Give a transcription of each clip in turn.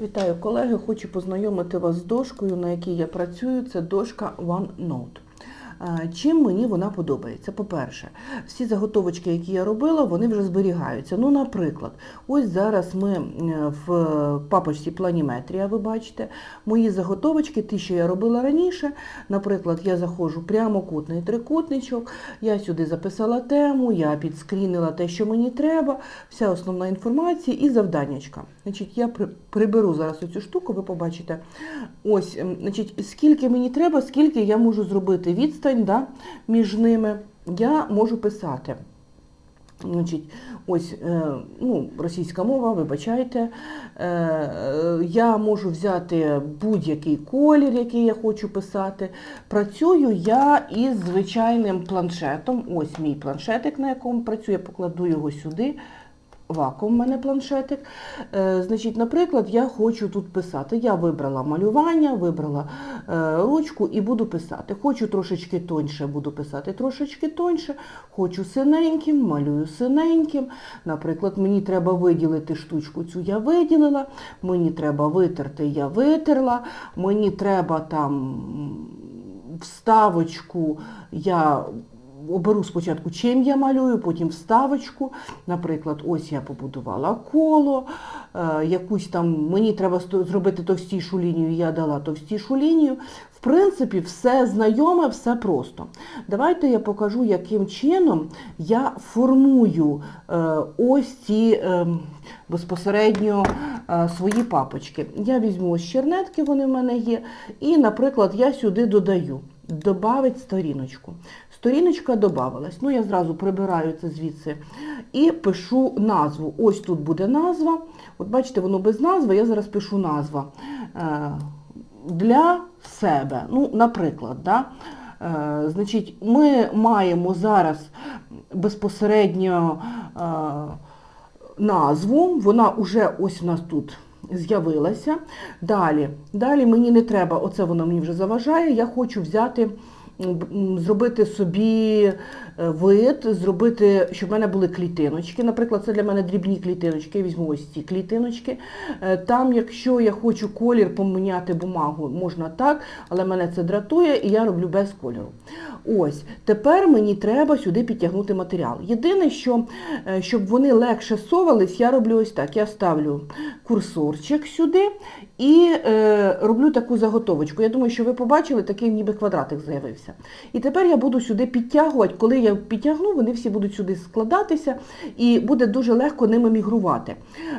Вітаю колеги! Хочу познайомити вас з дошкою, на якій я працюю. Це дошка OneNote. Чим мені вона подобається? По-перше, всі заготовочки, які я робила, вони вже зберігаються. Ну, наприклад, ось зараз ми в папочці планіметрія, ви бачите, мої заготовочки, ті, що я робила раніше. Наприклад, я заходжу прямокутний трикутничок, я сюди записала тему, я підскрінила те, що мені треба, вся основна інформація і завданнячка. Значить, я приберу зараз оцю штуку, ви побачите. Ось, значить, скільки мені треба, скільки я можу зробити відстань да, між ними, я можу писати. Значить, ось е, ну, російська мова, вибачайте. Е, я можу взяти будь-який колір, який я хочу писати. Працюю я із звичайним планшетом. Ось мій планшетик, на якому працюю, я покладу його сюди. Вакуум в мене планшетик. Е, значить, наприклад, я хочу тут писати. Я вибрала малювання, вибрала е, ручку і буду писати. Хочу трошечки тоньше, буду писати трошечки тоньше. Хочу синеньким, малюю синеньким. Наприклад, мені треба виділити штучку, цю я виділила, мені треба витерти, я витерла, мені треба там вставочку, я оберу спочатку, чим я малюю, потім вставочку. Наприклад, ось я побудувала коло, е, якусь там, мені треба зробити товстішу лінію, я дала товстішу лінію. В принципі, все знайоме, все просто. Давайте я покажу, яким чином я формую е, ось ці е, безпосередньо свої папочки. Я візьму ось чернетки, вони в мене є, і, наприклад, я сюди додаю. Добавить сторіночку. Сторіночка додавалась. Ну, я зразу прибираю це звідси і пишу назву. Ось тут буде назва. От бачите, воно без назви, я зараз пишу назва. Е, для себе. Ну, наприклад, да? Е, значить, ми маємо зараз безпосередньо е, назву, вона вже ось у нас тут з'явилася. Далі, далі мені не треба, оце воно мені вже заважає, я хочу взяти, зробити собі е, вид, зробити, щоб в мене були клітиночки. Наприклад, це для мене дрібні клітиночки, я візьму ось ці клітиночки. Е, Там, якщо я хочу колір поміняти бумагу, можна так, але мене це дратує і я роблю без кольору. Ось, тепер мені треба сюди підтягнути матеріал. Єдине, що е, щоб вони легше совались, я роблю ось так. Я ставлю курсорчик сюди і е, роблю таку заготовочку. Я думаю, що ви побачили, такий ніби квадратик з'явився. І тепер я буду сюди підтягувати. Коли я підтягну, вони всі будуть сюди складатися і буде дуже легко ними мігрувати.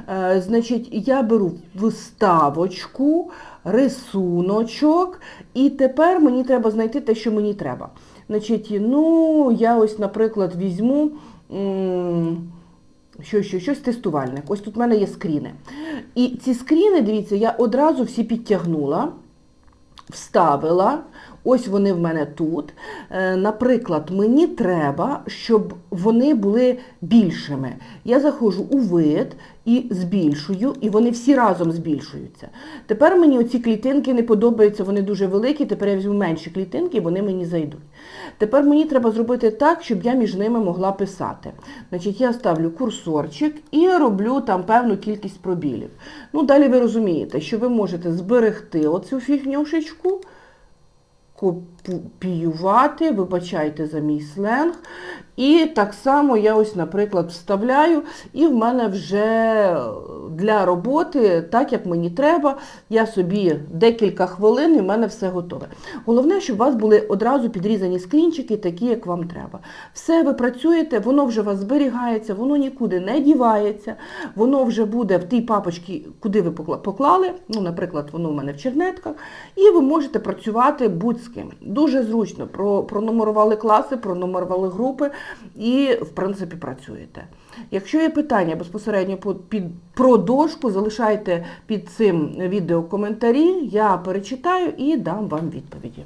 Е, значить, я беру вставочку, рисуночок, і тепер мені треба знайти те, що мені треба. Значить, ну, я ось, наприклад, візьму. що, що, щось тестувальник. Ось тут в мене є скріни. І ці скріни, дивіться, я одразу всі підтягнула, вставила. Ось вони в мене тут. Е, Наприклад, мені треба, щоб вони були більшими. Я заходжу у вид і збільшую, і вони всі разом збільшуються. Тепер мені оці клітинки не подобаються, вони дуже великі, тепер я візьму менші клітинки, і вони мені зайдуть. Тепер мені треба зробити так, щоб я між ними могла писати. Значить, я ставлю курсорчик і роблю там певну кількість пробілів. Ну, далі ви розумієте, що ви можете зберегти оцю фігнюшечку, копіювати, вибачайте за мій сленг. І так само я ось, наприклад, вставляю, і в мене вже для роботи, так як мені треба, я собі декілька хвилин і в мене все готове. Головне, щоб у вас були одразу підрізані скрінчики, такі, як вам треба. Все, ви працюєте, воно вже у вас зберігається, воно нікуди не дівається, воно вже буде в тій папочці, куди ви поклали, ну, наприклад, воно в мене в чернетках, і ви можете працювати будь з. Дуже зручно. Про, пронумерували класи, пронумерували групи і, в принципі, працюєте. Якщо є питання безпосередньо по- під, про дошку, залишайте під цим відео коментарі, я перечитаю і дам вам відповіді.